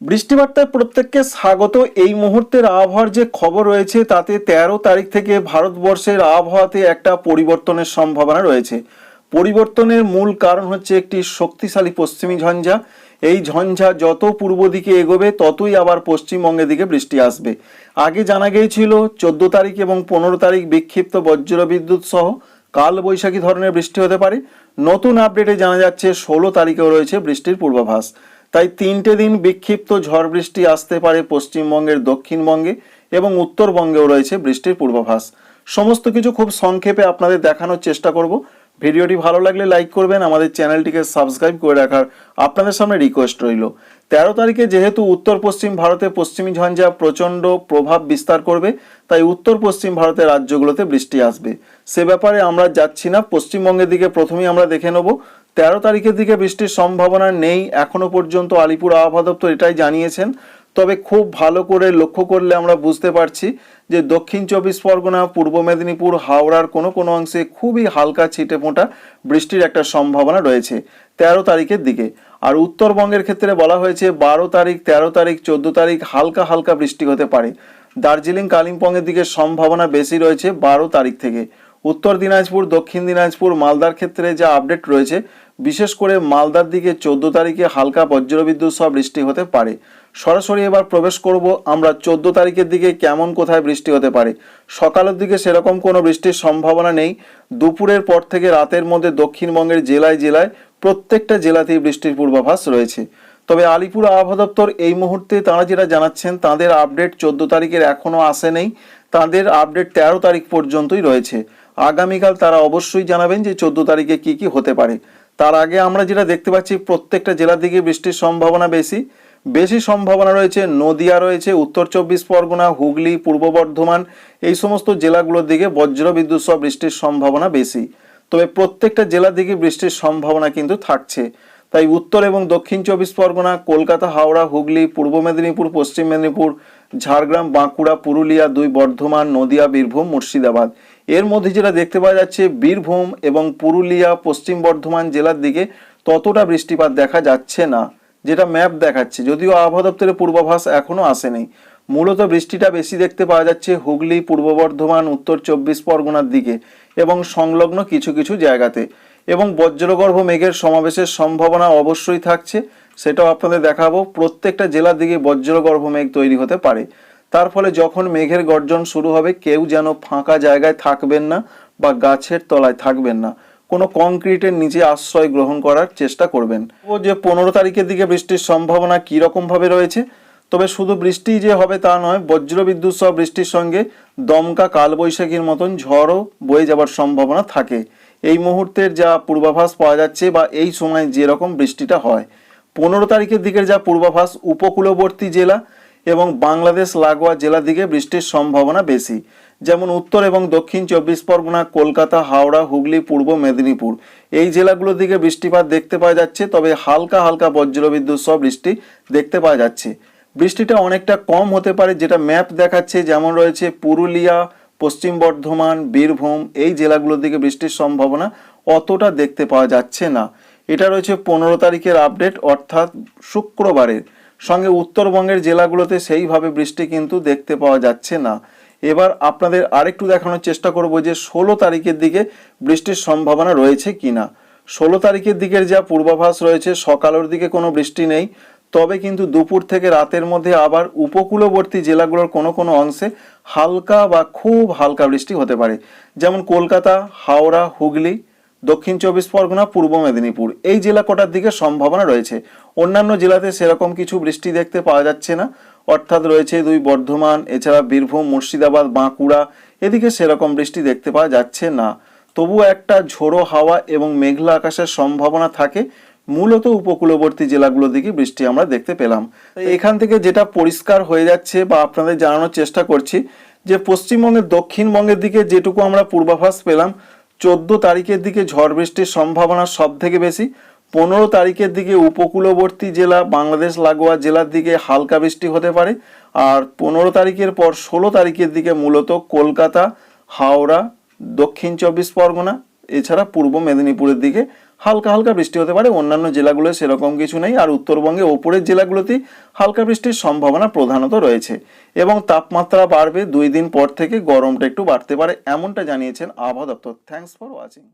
বৃষ্টিবার্তায় প্রত্যেককে স্বাগত। এই মুহূর্তের আবহাওয়ার যে খবর রয়েছে, তাতে তেরো তারিখ থেকে ভারতবর্ষের আবহাওয়াতে একটা পরিবর্তনের সম্ভাবনা রয়েছে। পরিবর্তনের মূল কারণ হচ্ছে একটি শক্তিশালী পশ্চিমী ঝঞ্ঝা। এই ঝঞ্ঝা যত পূর্ব দিকে এগোবে, ততই আবার পশ্চিমবঙ্গের দিকে বৃষ্টি আসবে। আগে জানা গিয়েছিল, চোদ্দ তারিখ এবং পনেরো তারিখ বিক্ষিপ্ত বজ্র বিদ্যুৎ সহ কাল বৈশাখী ধরনের বৃষ্টি হতে পারে। নতুন আপডেটে জানা যাচ্ছে, ষোলো তারিখেও রয়েছে বৃষ্টির পূর্বাভাস। তাই তিনটে দিন বিক্ষিপ্ত ঝড় বৃষ্টি আসতে পারে পশ্চিমবঙ্গের দক্ষিণবঙ্গে এবং উত্তরবঙ্গেও রয়েছে বৃষ্টির পূর্বাভাস। সমস্ত কিছু খুব সংক্ষেপে আপনাদের দেখানোর চেষ্টা করব। ভিডিওটি ভালো লাগলে লাইক করবেন, আমাদের চ্যানেলটিকে সাবস্ক্রাইব করে রাখার আপনাদের সামনে রিকোয়েস্ট রইল। তেরো তারিখে যেহেতু উত্তর পশ্চিম ভারতে পশ্চিমী ঝঞ্ঝা প্রচণ্ড প্রভাব বিস্তার করবে, তাই উত্তর পশ্চিম ভারতের রাজ্যগুলোতে বৃষ্টি আসবে। সে ব্যাপারে আমরা যাচ্ছি না, পশ্চিমবঙ্গের দিকে প্রথমেই আমরা দেখে নেব। তেরো তারিখের দিকে বৃষ্টির সম্ভাবনা নেই, এখনও পর্যন্ত আলিপুর আবহাওয়া দপ্তর এটাই জানিয়েছেন। তবে খুব ভালো করে লক্ষ্য করলে আমরা বুঝতে পারছি যে দক্ষিণ চব্বিশ পরগনা, পূর্ব মেদিনীপুর, হাওড়ার কোনো কোনো অংশে খুবই হালকা ছিটে ফোঁটা বৃষ্টির একটা সম্ভাবনা রয়েছে তেরো তারিখের দিকে। আর উত্তরবঙ্গের ক্ষেত্রে বলা হয়েছে বারো তারিখ, তেরো তারিখ, চোদ্দ তারিখ হালকা হালকা বৃষ্টি হতে পারে। দার্জিলিং, কালিম্পংয়ের দিকে সম্ভাবনা বেশি রয়েছে বারো তারিখ থেকে। উত্তর দিনাজপুর, দক্ষিণ দিনাজপুর, মালদার ক্ষেত্রে যা আপডেট রয়েছে, বিশেষ করে মালদার দিকে চোদ্দ তারিখে হালকা বজ্রবিদ্যুৎ সহ বৃষ্টি হতে পারে। সরাসরি এবার প্রবেশ করব আমরা চোদ্দ তারিখের দিকে কেমন কোথায় বৃষ্টি হতে পারে। সকালের দিকে সেরকম কোনো বৃষ্টির সম্ভাবনা নেই। দুপুরের পর থেকে রাতের মধ্যে দক্ষিণবঙ্গের জেলায় জেলায় প্রত্যেকটা জেলাতেই বৃষ্টির পূর্বাভাস রয়েছে। তবে আলিপুর আবহাওয়া দপ্তর এই মুহূর্তে তারা যেটা জানাচ্ছেন, তাদের আপডেট চোদ্দ তারিখের এখনও আসে নেই। তাদের আপডেট তেরো তারিখ পর্যন্তই রয়েছে। আগামীকাল তারা অবশ্যই জানাবেন যে চোদ্দ তারিখে কি কি হতে পারে। তার আগে আমরা যেটা দেখতে পাচ্ছি, প্রত্যেকটা জেলার দিকে বৃষ্টির সম্ভাবনা বেশি। বেশি সম্ভাবনা রয়েছে নদিয়া রয়েছে, উত্তর চব্বিশ পরগনা, হুগলি, পূর্ব বর্ধমান, এই সমস্ত জেলাগুলোর দিকে বজ্র বিদ্যুৎ সহ বৃষ্টির সম্ভাবনা বেশি। তবে প্রত্যেকটা জেলার দিকে বৃষ্টির সম্ভাবনা কিন্তু থাকছে। তাই উত্তর এবং দক্ষিণ চব্বিশ পরগনা, কলকাতা, হাওড়া, হুগলি, পূর্ব মেদিনীপুর, পশ্চিম মেদিনীপুর, ঝাড়গ্রাম, বাঁকুড়া, পুরুলিয়া, দুই বর্ধমান, নদিয়া, বীরভূম, মুর্শিদাবাদ এর মধ্যে যেটা দেখতে পাওয়া যাচ্ছে, বীরভূম এবং পুরুলিয়া পশ্চিম বর্ধমান জেলার দিকে ততটা বৃষ্টিপাত দেখা যাচ্ছে না, যেটা ম্যাপ দেখাচ্ছে। যদিও আবহাওয়া দপ্তরের পূর্বাভাস এখনও আসেনি। মূলত বৃষ্টিটা বেশি দেখতে পাওয়া যাচ্ছে হুগলি, পূর্ব বর্ধমান, উত্তর চব্বিশ পরগনার দিকে এবং সংলগ্ন কিছু কিছু জায়গাতে। এবং বজ্রগর্ভ মেঘের সমাবেশের সম্ভাবনা অবশ্যই থাকছে, সেটাও আপনাদের দেখাবো। প্রত্যেকটা জেলার দিকে বজ্রগর্ভ মেঘ তৈরি হতে পারে। তার ফলে যখন মেঘের গর্জন শুরু হবে, কেউ যেন ফাঁকা জায়গায় থাকবেন না বা গাছের তলায় থাকবেন না। কোনো কংক্রিটের নিচে আশ্রয় গ্রহণ করার চেষ্টা করবেন। ও যে পনেরো তারিখের দিকে বৃষ্টির সম্ভাবনা কীরকমভাবে রয়েছে, তবে শুধু বৃষ্টি যে হবে তা নয়, বজ্রবিদ্যুৎ সহ বৃষ্টির সঙ্গে দমকা কালবৈশাখীর মতন ঝড়ও বয়ে যাবার সম্ভাবনা থাকে। এই মুহূর্তের যা পূর্বাভাস পাওয়া যাচ্ছে বা এই সময় যেরকম বৃষ্টিটা হয়। পনেরো তারিখের দিকের যা পূর্বাভাস, উপকূলবর্তী জেলা এবং বাংলাদেশ লাগোয়া জেলার দিকে বৃষ্টির সম্ভাবনা বেশি। যেমন উত্তর এবং দক্ষিণ চব্বিশ পরগনা, কলকাতা, হাওড়া, হুগলি, পূর্ব মেদিনীপুর। এই জেলাগুলোর দিকে বৃষ্টিপাত দেখতে পাওয়া যাচ্ছে, তবে হালকা হালকা বজ্রবিদ্যুৎ সহ বৃষ্টি দেখতে পাওয়া যাচ্ছে। বৃষ্টিটা অনেকটা কম হতে পারে যেটা ম্যাপ দেখাচ্ছে, যেমন রয়েছে পুরুলিয়া, পশ্চিম বর্ধমান, বীরভূম, এই জেলাগুলোর দিকে বৃষ্টির সম্ভাবনা অতটা দেখতে পাওয়া যাচ্ছে না। এটা রয়েছে পনেরো তারিখের আপডেট, অর্থাৎ শুক্রবারের। সঙ্গে উত্তরবঙ্গের জেলাগুলোতে সেইভাবে বৃষ্টি কিন্তু দেখতে পাওয়া যাচ্ছে না। এবার আপনাদের আরেকটু দেখানোর চেষ্টা করব যে ষোলো তারিখের দিকে বৃষ্টির সম্ভাবনা রয়েছে কি না ষোলো তারিখের দিকের যা পূর্বাভাস রয়েছে, সকালের দিকে কোনো বৃষ্টি নেই। তবে কিন্তু দুপুর থেকে রাতের মধ্যে আবার উপকূলবর্তী জেলাগুলোর কোনো কোনো অংশে হালকা বা খুব হালকা বৃষ্টি হতে পারে। যেমন কলকাতা, হাওড়া, হুগলি দক্ষিণ চব্বিশ পরগনা, পূর্ব মেদিনীপুর। এই জেলা কটার দিকে সম্ভাবনা রয়েছে? অন্যান্য জেলাতে সেরকম কিছু বৃষ্টি দেখতে পাওয়া যাচ্ছে না। অর্থাৎ রয়েছে দুই বর্ধমান, এছাড়া বীরভূম, মুর্শিদাবাদ, বাঁকুড়া। এদিকে সেরকম বৃষ্টি দেখতে পাওয়া যাচ্ছে না। তবুও একটা ঝোড়ো হাওয়া এবং মেঘলা আকাশের সম্ভাবনা থাকে। মূলত উপকূলবর্তী জেলাগুলোর দিকে বৃষ্টি আমরা দেখতে পেলাম। এখান থেকে যেটা পরিষ্কার হয়ে যাচ্ছে বা আপনাদের জানানোর চেষ্টা করছি, যে পশ্চিমবঙ্গের দক্ষিণবঙ্গের দিকে যেটুকু আমরা পূর্বাভাস পেলাম চোদ্দ তারিখের দিকে ঝড় বৃষ্টির সম্ভাবনা সব থেকে বেশি। পনেরো তারিখের দিকে উপকূলবর্তী জেলা বাংলাদেশ লাগোয়া জেলার দিকে হালকা বৃষ্টি হতে পারে। আর পনেরো তারিখের পর ষোলো তারিখের দিকে মূলত কলকাতা, হাওড়া, দক্ষিণ চব্বিশ পরগনা, এছাড়া পূর্ব মেদিনীপুরের দিকে হালকা হালকা বৃষ্টি হতে পারে, অন্যান্য জেলাগুলো সেরকম কিছু নেই, আর উত্তরবঙ্গে ওপরের জেলাগুলোতে হালকা বৃষ্টির সম্ভাবনা প্রধানত রয়েছে। এবং তাপমাত্রা বাড়বে দুই দিন পর থেকে, গরমটা একটু বাড়তে পারে, এমনটা জানিয়েছেন আবহাওয়া দপ্তর। Thanks for watching